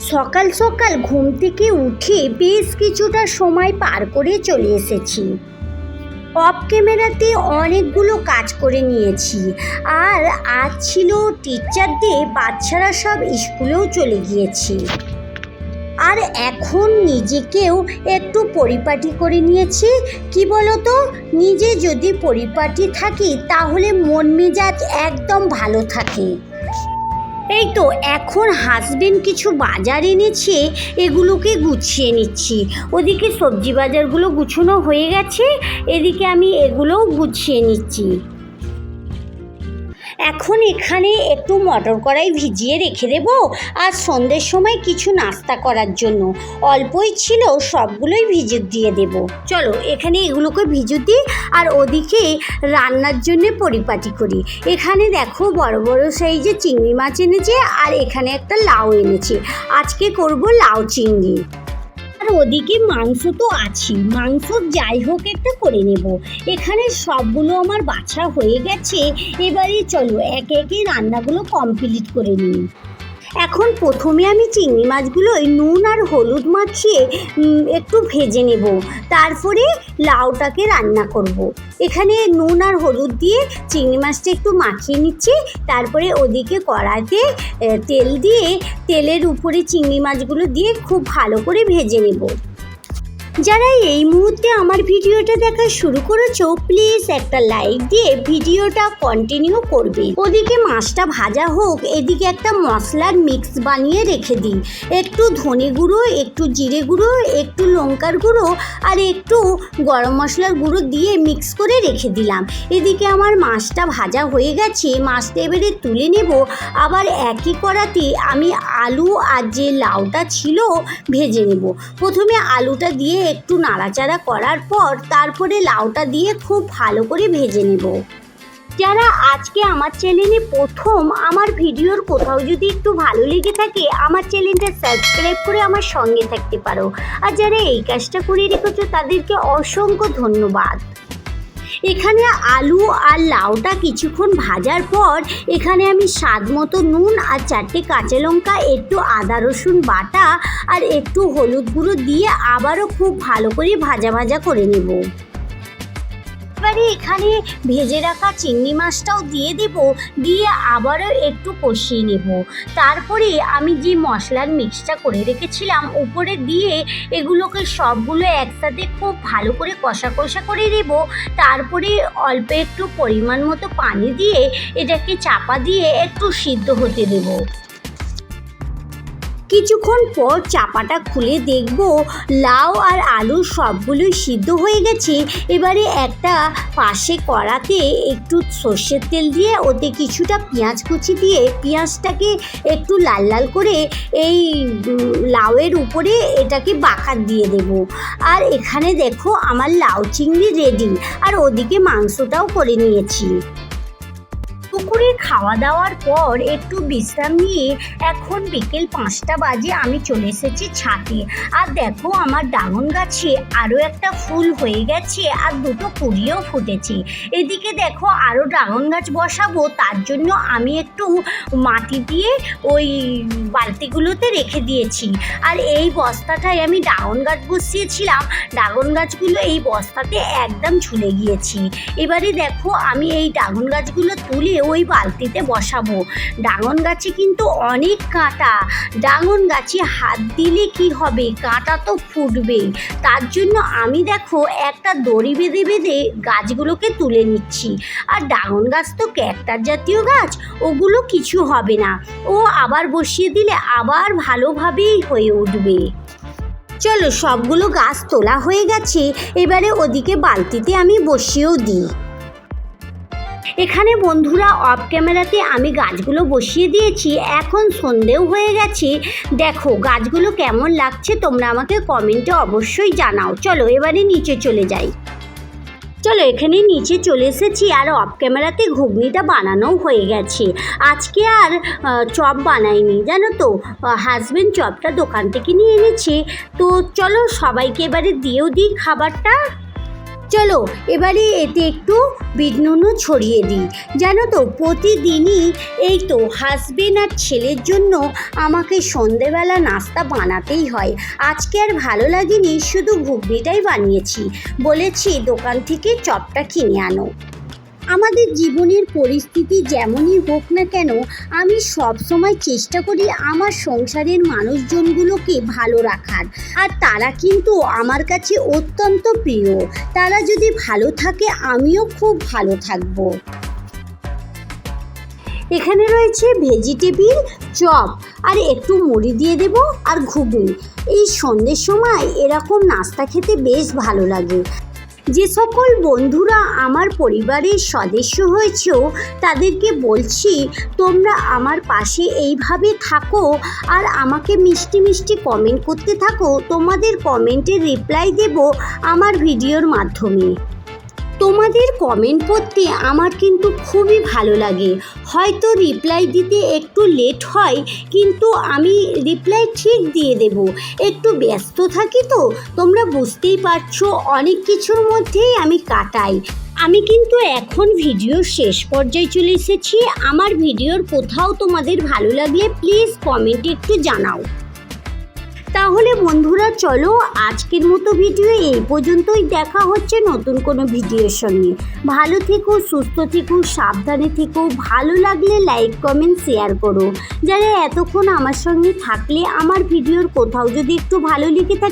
সকাল সকাল ঘুম থেকে উঠে বেশ কিছুটা সময় পার করে চলে এসেছি। অফ ক্যামেরাতে অনেকগুলো কাজ করে নিয়েছি। আর আজ ছিল টিচার ডে বাচ্চারা সব স্কুলেও চলে গিয়েছে। আর এখন নিজেকেও একটু পরিপাটি করে নিয়েছি। কি বলতো? নিজে যদি পরিপাটি থাকি, তাহলে মন মেজাজ একদম ভালো থাকে। এই তো এখন হাজবেন্ড কিছু বাজার এনেছে, এগুলোকে গুছিয়ে নিচ্ছি। ওদিকে সবজি বাজারগুলো গুছানো হয়ে গেছে, এদিকে আমি এগুলোও গুছিয়ে নিচ্ছি। এখন এখানে একটু মটর কড়াই ভিজিয়ে রেখে দেব আর সন্ধ্যের সময় কিছু নাস্তা করার জন্য। অল্পই ছিল, সবগুলোই ভিজে দিয়ে দেব। চলো, এখানে এগুলোকে ভিজু দিই আর ওদিকে রান্নার জন্য পরিপাটি করি। এখানে দেখো বড় বড় সাইজে চিংড়ি মাছ এনেছে আর এখানে একটা লাউ এনেছে। আজকে করব লাউ চিংড়ি। ওদিকে মাংস তো আছেই। মাংস যাই হোক একটা করে নেব। এখানে সবগুলো আমার বাছা হয়ে গেছে। এবারে চলো, একে একে রান্নাগুলো কমপ্লিট করে নিই। এখন প্রথমে আমি চিংড়ি মাছগুলোই নুন আর হলুদ মাখিয়ে একটু ভেজে নেব। তারপরে লাউটাকে রান্না করব। এখানে নুন আর হলুদ দিয়ে চিংড়ি মাছটা একটু মাখিয়ে নিচ্ছি। তারপরে ওদিকে কড়াতে তেল দিয়ে, তেলের উপরে চিংড়ি মাছগুলো দিয়ে খুব ভালো করে ভেজে নেব। যারা এই মুহূর্তে আমার ভিডিওটা দেখা শুরু করেছ প্লিজ একটা লাইক দিয়ে ভিডিওটা কন্টিনিউ করবে। ওদিকে মাছটা ভাজা হোক, এদিকে একটা মশলার মিক্স বানিয়ে রেখে দিই। একটু ধনে গুঁড়ো, একটু জিরে গুঁড়ো, একটু লঙ্কার গুঁড়ো, আর একটু গরম মশলার গুঁড়ো দিয়ে মিক্স করে রেখে দিলাম। এদিকে আমার মাছটা ভাজা হয়ে গেছে, মাছটা এবারে তুলে নেব। আবার একই কড়াতে আমি আলু আর যে লাউটা ছিল, ভেজে নেব। প্রথমে আলুটা দিয়ে একটু নাড়াচাড়া করার পর তারপরে লাউটা দিয়ে খুব ভালো করে ভেজে নেব। যারা আজকে আমার চ্যানেলে প্রথম, আমার ভিডিওর কোথাও যদি একটু ভালো লেগে থাকে, আমার চ্যানেলটা সাবস্ক্রাইব করে আমার সঙ্গে থাকতে পারো। আর যারা এই কাজটা করে রেখেছো, তাদেরকে অসংখ্য ধন্যবাদ। এখানে আলু আর লাউটা কিছুক্ষণ ভাজার পর এখানে আমি স্বাদ মতো নুন আর চারটে কাঁচা লঙ্কা, একটু আদা রসুন বাটা আর একটু হলুদ গুঁড়ো দিয়ে আবারও খুব ভালো করে ভাজা ভাজা করে নেব। এবারে এখানে ভেজে রাখা চিংড়ি মাছটাও দিয়ে দেব, দিয়ে আবারও একটু কষিয়ে নেব। তারপরে আমি যে মশলার মিক্সটা করে রেখেছিলাম, উপরে দিয়ে এগুলোকে সবগুলো একসাথে খুব ভালো করে কষা কষা করে দেব তারপরে অল্প একটু পরিমাণ মতো পানি দিয়ে এটাকে চাপা দিয়ে একটু সিদ্ধ হতে দেবো। কিছুক্ষণ পর চাপাটা খুলে দেখব লাউ আর আলু সবগুলোই সিদ্ধ হয়ে গেছে। এবারে একটা পাশে কড়াতে একটু সর্ষের তেল দিয়ে, ওতে কিছুটা পেঁয়াজ কুচি দিয়ে পেঁয়াজটাকে একটু লাল লাল করে এই লাউয়ের উপরে এটাকে বাকার দিয়ে দেব। আর এখানে দেখো আমার লাউ চিংড়ি রেডি আর ওদিকে মাংসটাও করে নিয়েছি। দুপুরে খাওয়া দাওয়ার পর একটু বিশ্রাম নিয়ে এখন বিকেল পাঁচটা বাজে আমি চলে এসেছি ছাতে আর দেখো আমার ডাঙন গাছে আরও একটা ফুল হয়ে গেছে আর দুটো কুড়িও ফুটেছে। এদিকে দেখো আরও ড্রাগন গাছ বসাবো, তার জন্য আমি একটু মাটি দিয়ে ওই বালতিগুলোতে রেখে দিয়েছি। আর এই বস্তাটায় আমি ড্রাগন গাছ বসিয়েছিলাম ড্রাগন গাছগুলো এই বস্তাতে একদম ঝুলে গিয়েছি। এবারে দেখো আমি এই ড্রাগন গাছগুলো তুলে ওই বালতিতে বসাবো। ডাঙন গাছে কিন্তু অনেক কাঁটা। ডাঙন গাছে হাত দিলে কি হবে? কাঁটা তো ফুটবেই। তার জন্য আমি দেখো একটা দড়ি বেঁধে বেঁধে গাছগুলোকে তুলে নিচ্ছি। আর ডাঙন গাছ তো ক্যাকটার জাতীয় গাছ, ওগুলো কিছু হবে না। ও আবার বসিয়ে দিলে আবার ভালোভাবেই হয়ে উঠবে। চলো সবগুলো গাছ তোলা হয়ে গেছে। এবারে ওদিকে বালতিতে আমি বসিয়েও দিই। এখানে বন্ধুরা অফ ক্যামেরাতে আমি গাছগুলো বসিয়ে দিয়েছি। এখন সন্ধেও হয়ে গেছে। দেখো, গাছগুলো কেমন লাগছে তোমরা আমাকে কমেন্টে অবশ্যই জানাও। চলো, এবারে নিচে চলে যাই। চলো, এখানে নিচে চলে এসেছি আর অফ ক্যামেরাতে ঘুগনিটা বানানোও হয়ে গেছে। আজকে আর চপ বানাইনি, জানো তো? হাজবেন্ড চপটা দোকান থেকে নিয়ে এনেছে। তো চলো, সবাইকে এবারে দিয়েও দিই খাবারটা। চলো, এবারে এতে একটু বিট ছড়িয়ে দিই। জানো তো, প্রতিদিনই এই তো হাজবেন্ড আর ছেলের জন্য আমাকে সন্ধেবেলা নাস্তা বানাতেই হয়। আজকে আর ভালো লাগেনি, শুধু ঘুগনিটাই বানিয়েছি। বলেছি, দোকান থেকে চপটা কিনে আনো। আমাদের জীবনের পরিস্থিতি যেমনই হোক না কেন, আমি সব সময় চেষ্টা করি আমার সংসারের মানুষজনগুলোকে ভালো রাখার। আর তারা কিন্তু আমার কাছে অত্যন্ত প্রিয়। তারা যদি ভালো থাকে, আমিও খুব ভালো থাকব। এখানে রয়েছে ভেজিটেবিল, চপ, আর একটু মুড়ি দিয়ে দেব আর ঘুগনি। এই সন্ধ্যের সময় এরকম নাস্তা খেতে বেশ ভালো লাগে। যে সকল বন্ধুরা আমার পরিবারের সদস্য হয়েছ, তাদেরকে বলছি, তোমরা আমার পাশে এইভাবে থাকো আর আমাকে মিষ্টি মিষ্টি কমেন্ট করতে থাকো। তোমাদের কমেন্টের রিপ্লাই দেব আমার ভিডিওর মাধ্যমে। তোমাদের কমেন্ট পড়তে আমার কিন্তু খুবই ভালো লাগে। হয়তো রিপ্লাই দিতে একটু লেট হয়, কিন্তু আমি রিপ্লাই ঠিক দিয়ে দেব। একটু ব্যস্ত থাকি তো, তোমরা বুঝতেই পারছ অনেক কিছুর মধ্যেই আমি কাটাই। আমি কিন্তু এখন ভিডিওর শেষ পর্যায়ে চলে এসেছি। আমার ভিডিওর কোথাও তোমাদের ভালো লাগলে প্লিজ কমেন্টে একটু জানাও। তাহলে বন্ধুরা, চলো আজকের মতো ভিডিও এই পর্যন্তই। দেখা হচ্ছে নতুন কোনো ভিডিওর সঙ্গে। ভালো থেকো, সুস্থ থেকো, সাবধানে থেকো। ভালো লাগলে লাইক, কমেন্ট, শেয়ার করো। যারা এতক্ষণ আমার সঙ্গে থাকলে আমার ভিডিওর কোথাও যদি একটু ভালো লেগে থাকে